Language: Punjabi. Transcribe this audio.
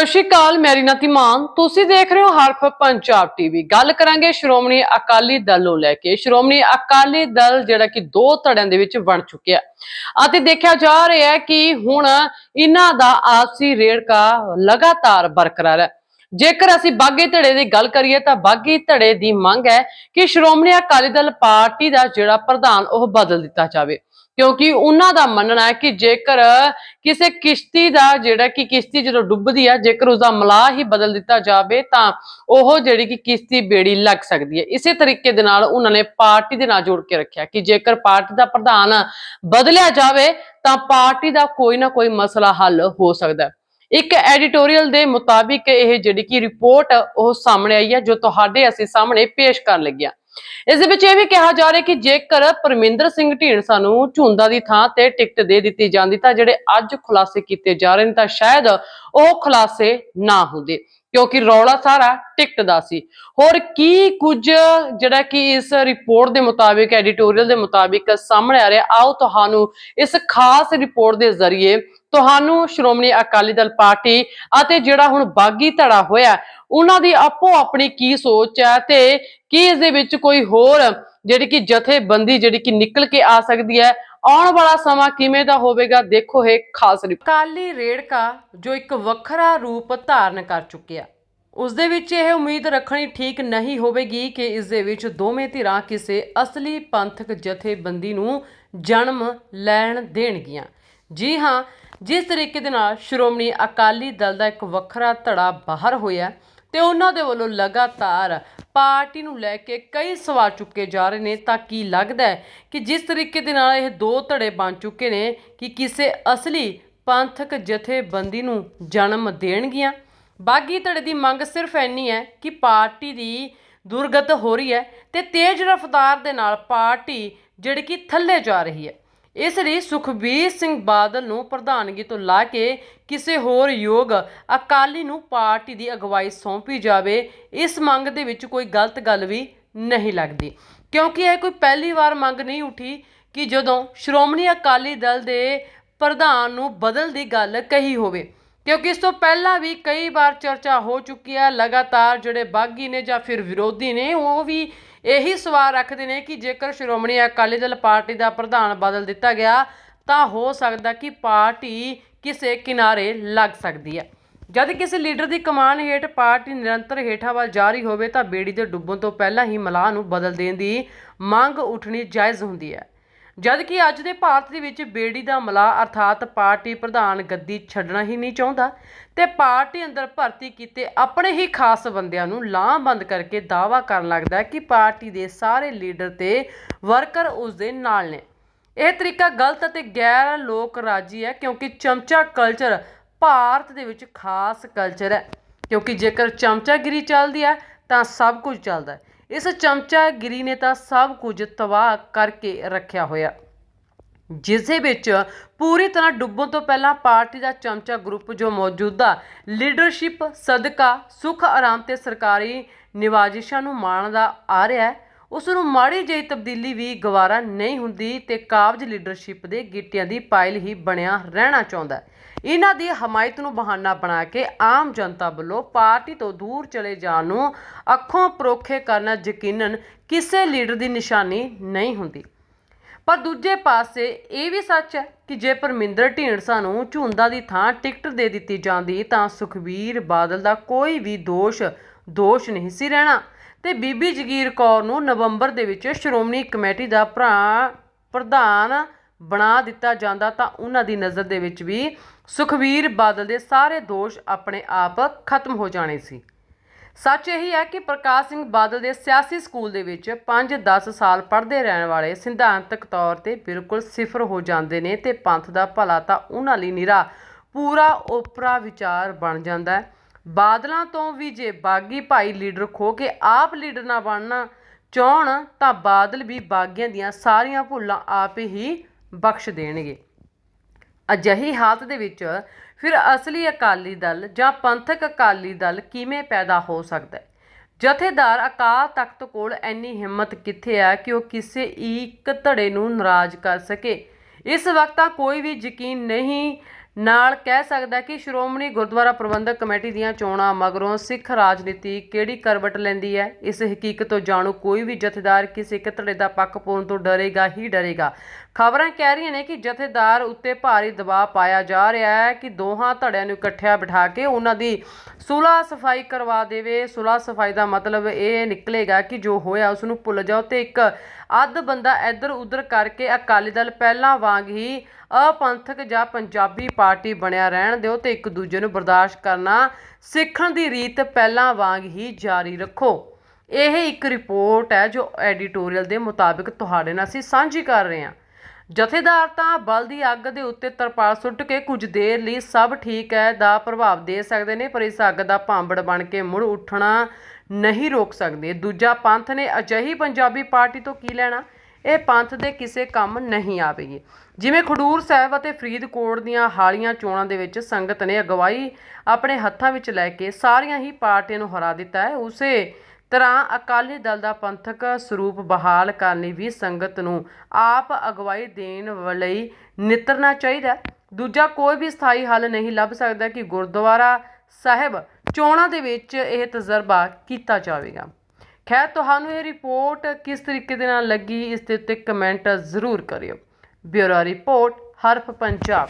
ਸਤਿ ਸ਼੍ਰੀ ਅਕਾਲ, ਮੇਰੀ ਨਾਂ ਧੀਮਾਨ ਤੁਸੀਂ ਦੇਖ ਰਹੇ ਹੋ ਹਰਫ ਪੰਜਾਬ ਟੀਵੀ। ਗੱਲ ਕਰਾਂਗੇ ਸ਼੍ਰੋਮਣੀ ਅਕਾਲੀ ਦਲ ਨੂੰ ਲੈ ਕੇ। ਸ਼੍ਰੋਮਣੀ ਅਕਾਲੀ ਦਲ ਜਿਹੜਾ ਕਿ ਦੋ ਧੜਿਆਂ ਦੇ ਵਿੱਚ ਬਣ ਚੁੱਕਿਆ ਅਤੇ ਦੇਖਿਆ ਜਾ ਰਿਹਾ ਹੈ ਕਿ ਹੁਣ ਇਹਨਾਂ ਦਾ ਆਪਸੀ ਰੇੜਕਾ ਲਗਾਤਾਰ ਬਰਕਰਾਰ ਹੈ। ਜੇਕਰ ਅਸੀਂ ਬਾਗੀ ਧੜੇ ਦੀ ਗੱਲ ਕਰੀਏ ਤਾਂ ਬਾਗੀ ਧੜੇ ਦੀ ਮੰਗ ਹੈ ਕਿ ਸ਼੍ਰੋਮਣੀ ਅਕਾਲੀ ਦਲ ਪਾਰਟੀ ਦਾ ਜਿਹੜਾ ਪ੍ਰਧਾਨ ਉਹ ਬਦਲ ਦਿੱਤਾ ਜਾਵੇ। ਕਿਉਂਕਿ ਉਹਨਾਂ ਦਾ ਮੰਨਣਾ ਹੈ ਕਿ ਜੇਕਰ ਕਿਸੇ ਕਿਸ਼ਤੀ ਦਾ ਜਿਹੜਾ ਕਿ ਕਿਸ਼ਤੀ ਜਦੋਂ ਡੁੱਬਦੀ ਹੈ ਜੇਕਰ ਉਸਦਾ ਮਲਾਹ ਹੀ ਬਦਲ ਦਿੱਤਾ ਜਾਵੇ ਤਾਂ ਉਹ ਜਿਹੜੀ ਕਿ ਕਿਸ਼ਤੀ ਬੇੜੀ ਲੱਗ ਸਕਦੀ ਹੈ। ਇਸੇ ਤਰੀਕੇ ਦੇ ਨਾਲ ਉਹਨਾਂ ਨੇ ਪਾਰਟੀ ਦੇ ਨਾਲ ਜੋੜ ਕੇ ਰੱਖਿਆ ਕਿ ਜੇਕਰ ਪਾਰਟੀ ਦਾ ਪ੍ਰਧਾਨ ਬਦਲਿਆ ਜਾਵੇ ਤਾਂ ਪਾਰਟੀ ਦਾ ਕੋਈ ਨਾ ਕੋਈ ਮਸਲਾ ਹੱਲ ਹੋ ਸਕਦਾ ਹੈ। ਇੱਕ ਐਡੀਟੋਰੀਅਲ ਦੇ ਮੁਤਾਬਿਕ ਇਹ ਜਿਹੜੀ ਕਿ ਰਿਪੋਰਟ ਉਹ ਸਾਹਮਣੇ ਆਈ ਹੈ, ਜੋ ਤੁਹਾਡੇ ਅਸੀਂ ਸਾਹਮਣੇ ਪੇਸ਼ ਕਰਨ ਲੱਗਿਆ ਇਸ ਦੇ ਵਿੱਚ ਇਹ ਵੀ ਕਿਹਾ ਜਾ ਰਿਹਾ ਕਿ ਜੇਕਰ ਪਰਮਿੰਦਰ ਸਿੰਘ ਢੀਂਡਸਾ ਨੂੰ ਝੁੰਦਾ ਦੀ ਥਾਂ ਤੇ ਟਿਕਟ ਦੇ ਦਿੱਤੀ ਜਾਂਦੀ ਤਾਂ ਜਿਹੜੇ ਅੱਜ ਖੁਲਾਸੇ ਕੀਤੇ ਜਾ ਰਹੇ ਨੇ ਤਾਂ ਸ਼ਾਇਦ ਉਹ ਖੁਲਾਸੇ ਨਾ ਹੁੰਦੇ, ਕਿਉਂਕਿ ਰੌਲਾ ਸਾਰਾ ਟਿਕਟ ਦਾ ਸੀ। ਹੋਰ ਕੀ ਕੁਝ ਜਿਹੜਾ ਕਿ ਇਸ ਰਿਪੋਰਟ ਦੇ ਮੁਤਾਬਿਕ, ਐਡੀਟੋਰੀਅਲ ਦੇ ਮੁਤਾਬਿਕ ਸਾਹਮਣੇ ਆ ਰਿਹਾ, ਆਓ ਤੁਹਾਨੂੰ ਇਸ ਖਾਸ ਰਿਪੋਰਟ ਦੇ ਜ਼ਰੀਏ ਤੁਹਾਨੂੰ ਸ਼੍ਰੋਮਣੀ ਅਕਾਲੀ ਦਲ ਪਾਰਟੀ ਅਤੇ ਜਿਹੜਾ ਹੁਣ ਬਾਗੀ ਧੜਾ ਹੋਇਆ ਉਹਨਾਂ ਦੀ ਆਪੋ ਆਪਣੀ ਕੀ ਸੋਚ ਹੈ ਤੇ ਕੀ ਇਸ ਦੇ ਵਿੱਚ ਕੋਈ ਹੋਰ ਜਿਹੜੀ ਕਿ ਜਥੇਬੰਦੀ ਜਿਹੜੀ ਕਿ ਨਿਕਲ ਕੇ ਆ ਸਕਦੀ ਹੈ, ਆਉਣ ਵਾਲਾ ਸਮਾਂ ਕਿਵੇਂ ਦਾ ਹੋਵੇਗਾ, ਦੇਖੋ ਇਹ ਖਾਸ ਰਿਪੋਰਟ ਕਾਲੀ ਰੇੜਕਾ ਜੋ ਇੱਕ ਵੱਖਰਾ ਰੂਪ ਧਾਰਨ ਕਰ ਚੁੱਕਿਆ। ਉਸ ਦੇ ਵਿੱਚ ਇਹ ਉਮੀਦ ਰੱਖਣੀ ਠੀਕ ਨਹੀਂ ਹੋਵੇਗੀ ਕਿ ਇਸ ਦੇ ਵਿੱਚ ਦੋਵੇਂ ਧਿਰਾਂ ਕਿਸੇ ਅਸਲੀ ਪੰਥਕ ਜਥੇਬੰਦੀ ਨੂੰ ਜਨਮ ਲੈਣ ਦੇਣਗੀਆਂ। ਜੀ ਹਾਂ, ਜਿਸ ਤਰੀਕੇ ਦੇ ਨਾਲ ਸ਼੍ਰੋਮਣੀ ਅਕਾਲੀ ਦਲ ਦਾ ਇੱਕ ਵੱਖਰਾ ਧੜਾ ਬਾਹਰ ਹੋਇਆ ਤੇ ਉਹਨਾਂ ਦੇ ਵੱਲੋਂ ਲਗਾਤਾਰ ਪਾਰਟੀ ਨੂੰ ਲੈ ਕੇ ਕਈ ਸਵਾਲ ਚੁੱਕੇ ਜਾ ਰਹੇ ਨੇ, ਤਾਂ ਕੀ ਲੱਗਦਾ ਹੈ ਕਿ ਜਿਸ ਤਰੀਕੇ ਦੇ ਨਾਲ ਇਹ ਦੋ ਧੜੇ ਬਣ ਚੁੱਕੇ ਨੇ ਕਿ ਕਿਸੇ ਅਸਲੀ ਪੰਥਕ ਜਥੇਬੰਦੀ ਨੂੰ ਜਨਮ ਦੇਣਗੀਆਂ? ਬਾਗੀ ਧੜੇ ਦੀ ਮੰਗ ਸਿਰਫ ਇੰਨੀ ਹੈ ਕਿ ਪਾਰਟੀ ਦੀ ਦੁਰਗਤ ਹੋ ਰਹੀ ਹੈ ਤੇ ਤੇਜ਼ ਰਫ਼ਤਾਰ ਦੇ ਨਾਲ ਪਾਰਟੀ ਜਿਹੜੀ ਕਿ ਥੱਲੇ ਜਾ ਰਹੀ ਹੈ। ਇਸ ਲਈ ਸੁਖਬੀਰ ਸਿੰਘ ਬਾਦਲ ਨੂੰ ਪ੍ਰਧਾਨਗੀ ਤੋਂ ਲਾ ਕੇ ਕਿਸੇ ਹੋਰ ਯੋਗ ਅਕਾਲੀ ਨੂੰ ਪਾਰਟੀ ਦੀ ਅਗਵਾਈ ਸੌਂਪੀ ਜਾਵੇ, ਇਸ ਮੰਗ ਦੇ ਵਿੱਚ ਕੋਈ ਗਲਤ ਗੱਲ ਵੀ ਨਹੀਂ ਲੱਗਦੀ। ਕਿਉਂਕਿ ਇਹ ਕੋਈ ਪਹਿਲੀ ਵਾਰ ਮੰਗ ਨਹੀਂ ਉਠੀ ਕਿ ਜਦੋਂ ਸ਼੍ਰੋਮਣੀ ਅਕਾਲੀ ਦਲ ਦੇ ਪ੍ਰਧਾਨ ਨੂੰ ਬਦਲ ਦੀ ਗੱਲ ਕਹੀ ਹੋਵੇ। ਕਿਉਂਕਿ ਇਸ ਤੋਂ ਪਹਿਲਾਂ ਵੀ ਕਈ ਵਾਰ ਚਰਚਾ ਹੋ ਚੁੱਕੀ ਹੈ, ਲਗਾਤਾਰ ਜਿਹੜੇ ਬਾਗੀ ਨੇ ਜਾਂ ਫਿਰ ਵਿਰੋਧੀ ਨੇ, ਉਹ ਵੀ ਇਹੀ ਸਵਾਲ ਰੱਖਦੇ ਨੇ ਕਿ ਜੇਕਰ ਸ਼੍ਰੋਮਣੀ ਅਕਾਲੀ ਦਲ ਪਾਰਟੀ ਦਾ ਪ੍ਰਧਾਨ ਬਦਲ ਦਿੱਤਾ ਗਿਆ, ਤਾਂ ਹੋ ਸਕਦਾ ਕਿ ਪਾਰਟੀ ਕਿਸੇ ਕਿਨਾਰੇ ਲੱਗ ਸਕਦੀ ਹੈ। ਜਦ ਕਿਸੇ ਲੀਡਰ ਦੀ ਕਮਾਨ ਹੇਠ ਪਾਰਟੀ ਨਿਰੰਤਰ ਹੇਠਾਂ ਵੱਲ ਜਾਰੀ ਹੋਵੇ, ਤਾਂ ਬੇੜੀ ਦੇ ਡੁੱਬਣ ਤੋਂ ਪਹਿਲਾਂ ਹੀ ਮਲਾਹ ਨੂੰ ਬਦਲ ਦੇਣ ਦੀ ਮੰਗ ਉੱਠਣੀ ਜਾਇਜ਼ ਹੁੰਦੀ ਹੈ। ਜਦ ਕਿ ਅੱਜ ਦੇ ਭਾਰਤ ਦੇ ਵਿੱਚ ਬੇੜੀ ਦਾ ਮਲਾਹ ਅਰਥਾਤ ਪਾਰਟੀ ਪ੍ਰਧਾਨ ਗੱਦੀ ਛੱਡਣਾ ਹੀ ਨਹੀਂ ਚਾਹੁੰਦਾ ਤੇ ਪਾਰਟੀ ਅੰਦਰ ਭਰਤੀ ਕੀਤੇ ਆਪਣੇ ਹੀ ਖਾਸ ਬੰਦਿਆਂ ਨੂੰ ਲਾਮਬੰਦ ਕਰਕੇ ਦਾਅਵਾ ਕਰਨ ਲੱਗਦਾ ਕਿ ਪਾਰਟੀ ਦੇ ਸਾਰੇ ਲੀਡਰ ਤੇ ਵਰਕਰ ਉਸ ਦੇ ਨਾਲ ਨੇ। ਇਹ ਤਰੀਕਾ ਗਲਤ ਅਤੇ ਗੈਰ ਲੋਕ ਰਾਜੀ ਹੈ ਕਿਉਂਕਿ ਚਮਚਾ ਕਲਚਰ ਭਾਰਤ ਦੇ ਵਿੱਚ ਖਾਸ ਕਲਚਰ ਹੈ। ਕਿਉਂਕਿ ਜੇਕਰ ਚਮਚਾਗਿਰੀ ਚੱਲਦੀ ਹੈ ਤਾਂ ਸਭ ਕੁਝ ਚੱਲਦਾ ਹੈ। ਇਸ ਚਮਚਾਗਿਰੀ ਨੇ ਤਾਂ ਸਭ ਕੁਝ ਤਬਾਹ ਕਰਕੇ ਰੱਖਿਆ ਹੋਇਆ। ਜਿਸ ਦੇ ਵਿੱਚ ਪੂਰੀ ਤਰ੍ਹਾਂ ਡੁੱਬਣ ਤੋਂ ਪਹਿਲਾਂ ਪਾਰਟੀ ਦਾ ਚਮਚਾ ਗਰੁੱਪ ਜੋ ਮੌਜੂਦਾ ਲੀਡਰਸ਼ਿਪ, ਸਦਕਾ, ਸੁਖ, ਆਰਾਮ ਤੇ ਸਰਕਾਰੀ ਨਿਵਾਜਿਸ਼ਾਂ ਨੂੰ ਮਾਣਦਾ ਆ ਰਿਹਾ ਹੈ ਉਸ ਨੂੰ ਮਾੜੀ ਜਿਹੀ ਤਬਦੀਲੀ ਵੀ ਗਵਾਰਾ ਨਹੀਂ ਹੁੰਦੀ ਤੇ ਕਾਬਜ ਲੀਡਰਸ਼ਿਪ ਦੇ ਗਿੱਟਿਆਂ ਦੀ ਪਾਇਲ ਹੀ ਬਣਿਆ ਰਹਿਣਾ ਚਾਹੁੰਦਾ ਇਹਨਾਂ ਦੀ ਹਮਾਇਤ ਨੂੰ ਬਹਾਨਾ ਬਣਾ ਕੇ ਆਮ ਜਨਤਾ ਵੱਲੋਂ ਪਾਰਟੀ ਤੋਂ ਦੂਰ ਚਲੇ ਜਾਣ ਨੂੰ ਅੱਖੋਂ ਪਰੋਖੇ ਕਰਨਾ ਯਕੀਨਨ ਕਿਸੇ ਲੀਡਰ ਦੀ ਨਿਸ਼ਾਨੀ ਨਹੀਂ ਹੁੰਦੀ। ਪਰ ਦੂਜੇ ਪਾਸੇ ਇਹ ਵੀ ਸੱਚ ਹੈ ਕਿ ਜੇ ਪਰਮਿੰਦਰ ਢੀਂਡਸਾ ਨੂੰ ਝੁੰਦਾ ਦੀ ਥਾਂ ਟਿਕਟ ਦੇ ਦਿੱਤੀ ਜਾਂਦੀ ਤਾਂ ਸੁਖਬੀਰ ਬਾਦਲ ਦਾ ਕੋਈ ਵੀ ਦੋਸ਼ ਦੋਸ਼ ਨਹੀਂ ਸੀ ਰਹਿਣਾ। ਤੇ ਬੀਬੀ ਜਗੀਰ ਕੌਰ ਨੂੰ ਨਵੰਬਰ ਦੇ ਵਿੱਚ ਸ਼੍ਰੋਮਣੀ ਕਮੇਟੀ ਦਾ ਭਰਾ ਪ੍ਰਧਾਨ ਬਣਾ ਦਿੱਤਾ ਜਾਂਦਾ ਤਾਂ ਉਹਨਾਂ ਦੀ ਨਜ਼ਰ ਦੇ ਵਿੱਚ ਵੀ ਸੁਖਬੀਰ ਬਾਦਲ ਦੇ ਸਾਰੇ ਦੋਸ਼ ਆਪਣੇ ਆਪ ਖਤਮ ਹੋ ਜਾਣੇ ਸੀ। ਸੱਚ ਇਹ ਹੈ ਕਿ ਪ੍ਰਕਾਸ਼ ਸਿੰਘ ਬਾਦਲ ਦੇ ਸਿਆਸੀ ਸਕੂਲ ਦੇ ਵਿੱਚ 5-10 ਸਾਲ ਪੜ੍ਹਦੇ ਰਹਿਣ ਵਾਲੇ ਸਿਧਾਂਤਕ ਤੌਰ ਤੇ ਬਿਲਕੁਲ ਸਿਫਰ ਹੋ ਜਾਂਦੇ ਨੇ ਤੇ ਪੰਥ ਦਾ ਭਲਾ ਤਾਂ ਉਹਨਾਂ ਲਈ ਨਿਰਾ ਪੂਰਾ ਓਪਰਾ ਵਿਚਾਰ ਬਣ ਜਾਂਦਾ ਹੈ। ਬਾਦਲਾਂ ਤੋਂ ਵੀ ਜੇ ਬਾਗੀ ਭਾਈ ਲੀਡਰ ਖੋ ਕੇ ਆਪ ਲੀਡਰ ਨਾ ਬਣਨਾ ਚਾਹਣ, ਤਾਂ ਬਾਦਲ ਵੀ ਬਾਗੀਆਂ ਦੀਆਂ ਸਾਰੀਆਂ ਭੁੱਲਾਂ ਆਪ ਹੀ ਬਖਸ਼ ਦੇਣਗੇ। ਅਜਿਹੀ ਹਾਲਤ ਦੇ ਵਿੱਚ ਫਿਰ ਅਸਲੀ ਅਕਾਲੀ ਦਲ ਜਾਂ ਪੰਥਕ ਅਕਾਲੀ ਦਲ ਕਿਵੇਂ ਪੈਦਾ ਹੋ ਸਕਦਾ ਹੈ? ਜਥੇਦਾਰ ਅਕਾਲ ਤਖਤ ਕੋਲ ਇੰਨੀ ਹਿੰਮਤ ਕਿੱਥੇ ਆ ਕਿ ਉਹ ਕਿਸੇ ਇੱਕ ਧੜੇ ਨੂੰ ਨਾਰਾਜ਼ ਕਰ ਸਕੇ? ਇਸ ਵਕਤ ਤਾਂ ਕੋਈ ਵੀ ਯਕੀਨ ਨਹੀਂ ਨਾਲ ਕਹਿ ਸਕਦਾ ਕਿ ਸ਼੍ਰੋਮਣੀ ਗੁਰਦੁਆਰਾ ਪ੍ਰਬੰਧਕ ਕਮੇਟੀ ਦੀਆਂ ਚੋਣਾਂ ਮਗਰੋਂ ਸਿੱਖ ਰਾਜਨੀਤੀ ਕਿਹੜੀ ਕਰਵਟ ਲੈਂਦੀ ਹੈ? ਇਸ ਹਕੀਕਤ ਤੋਂ ਜਾਣੂ ਕੋਈ ਵੀ ਜਥੇਦਾਰ ਕਿਸੇ ਇੱਕ ਧੜੇ ਦਾ ਪੱਖ ਪਾਉਣ ਤੋਂ ਡਰੇਗਾ ਹੀ ਡਰੇਗਾ। ਖਬਰਾਂ ਕਹਿ ਰਹੀਆਂ ਨੇ ਕਿ ਜਥੇਦਾਰ ਉੱਤੇ ਭਾਰੀ ਦਬਾਅ ਪਾਇਆ ਜਾ ਰਿਹਾ ਹੈ ਕਿ ਦੋਹਾਂ ਧੜਿਆਂ ਨੂੰ ਇਕੱਠਿਆਂ ਬਿਠਾ ਕੇ ਉਹਨਾਂ ਦੀ ਸੁਲਾ ਸਫ਼ਾਈ ਕਰਵਾ ਦੇਵੇ। ਸੁਲਾ ਸਫ਼ਾਈ ਦਾ ਮਤਲਬ ਇਹ ਨਿਕਲੇਗਾ ਕਿ ਜੋ ਹੋਇਆ ਉਸ ਨੂੰ ਭੁੱਲ ਜਾਓ ਤੇ ਇੱਕ ਅੱਧ ਬੰਦਾ ਇੱਧਰ ਉੱਧਰ ਕਰਕੇ ਅਕਾਲੀ ਦਲ ਪਹਿਲਾਂ ਵਾਂਗ ਹੀ ਅਪੰਥਕ ਜਾਂ ਪੰਜਾਬੀ ਪਾਰਟੀ ਬਣਿਆ ਰਹਿਣ ਦਿਓ ਤੇ ਇੱਕ ਦੂਜੇ ਨੂੰ ਬਰਦਾਸ਼ਤ ਕਰਨਾ ਸਿੱਖਣ ਦੀ ਰੀਤ ਪਹਿਲਾਂ ਵਾਂਗ ਹੀ ਜਾਰੀ ਰੱਖੋ। ਇਹ ਇੱਕ ਰਿਪੋਰਟ ਹੈ ਜੋ ਐਡੀਟੋਰੀਅਲ ਦੇ ਮੁਤਾਬਿਕ ਤੁਹਾਡੇ ਨਾਲ ਅਸੀਂ ਸਾਂਝੀ ਕਰ ਰਹੇ ਹਾਂ। ਜਥੇਦਾਰ ਤਾਂ ਬਲ ਦੀ ਅੱਗ ਦੇ ਉੱਤੇ ਤਰਪਾਲ ਸੁੱਟ ਕੇ ਕੁਝ ਦੇਰ ਲਈ ਸਭ ਠੀਕ ਹੈ ਦਾ ਪ੍ਰਭਾਵ ਦੇ ਸਕਦੇ ਨੇ, ਪਰ ਇਸ ਅੱਗ ਦਾ ਭਾਂਬੜ ਬਣ ਕੇ ਮੁੜ ਉੱਠਣਾ ਨਹੀਂ ਰੋਕ ਸਕਦੇ। ਦੂਜਾ ਪੰਥ ਨੇ ਅਜਿਹੀ ਪੰਜਾਬੀ ਪਾਰਟੀ ਤੋਂ ਕੀ ਲੈਣਾ? ਇਹ ਪੰਥ ਦੇ ਕਿਸੇ ਕੰਮ ਨਹੀਂ ਆਵੇਗੀ। ਜਿਵੇਂ ਖਡੂਰ ਸਾਹਿਬ ਅਤੇ ਫਰੀਦਕੋਟ ਦੀਆਂ ਹਾਲੀਆਂ ਚੋਣਾਂ ਦੇ ਵਿੱਚ ਸੰਗਤ ਨੇ ਅਗਵਾਈ ਆਪਣੇ ਹੱਥਾਂ ਵਿੱਚ ਲੈ ਕੇ ਸਾਰੀਆਂ ਹੀ ਪਾਰਟੀਆਂ ਨੂੰ ਹਰਾ ਦਿੱਤਾ ਹੈ, ਉਸੇ ਤਰ੍ਹਾਂ ਅਕਾਲੀ ਦਲ ਦਾ ਪੰਥਕ ਸਰੂਪ ਬਹਾਲ ਕਰਨ ਲਈ ਵੀ ਸੰਗਤ ਨੂੰ ਆਪ ਅਗਵਾਈ ਦੇਣ ਲਈ ਨਿਤਰਨਾ ਚਾਹੀਦਾ ਦੂਜਾ, ਕੋਈ ਵੀ ਸਥਾਈ ਹੱਲ ਨਹੀਂ ਲੱਭ ਸਕਦਾ ਕਿ ਗੁਰਦੁਆਰਾ ਸਾਹਿਬ ਚੋਣਾਂ ਦੇ ਵਿੱਚ ਇਹ ਤਜਰਬਾ ਕੀਤਾ ਜਾਵੇਗਾ। ਖੈਰ, ਤੁਹਾਨੂੰ ਇਹ ਰਿਪੋਰਟ ਕਿਸ ਤਰੀਕੇ ਦੇ ਨਾਲ ਲੱਗੀ, ਇਸ ਦੇ ਉੱਤੇ ਕਮੈਂਟ ਜ਼ਰੂਰ ਕਰਿਓ। Bureau report, Harf Punjab.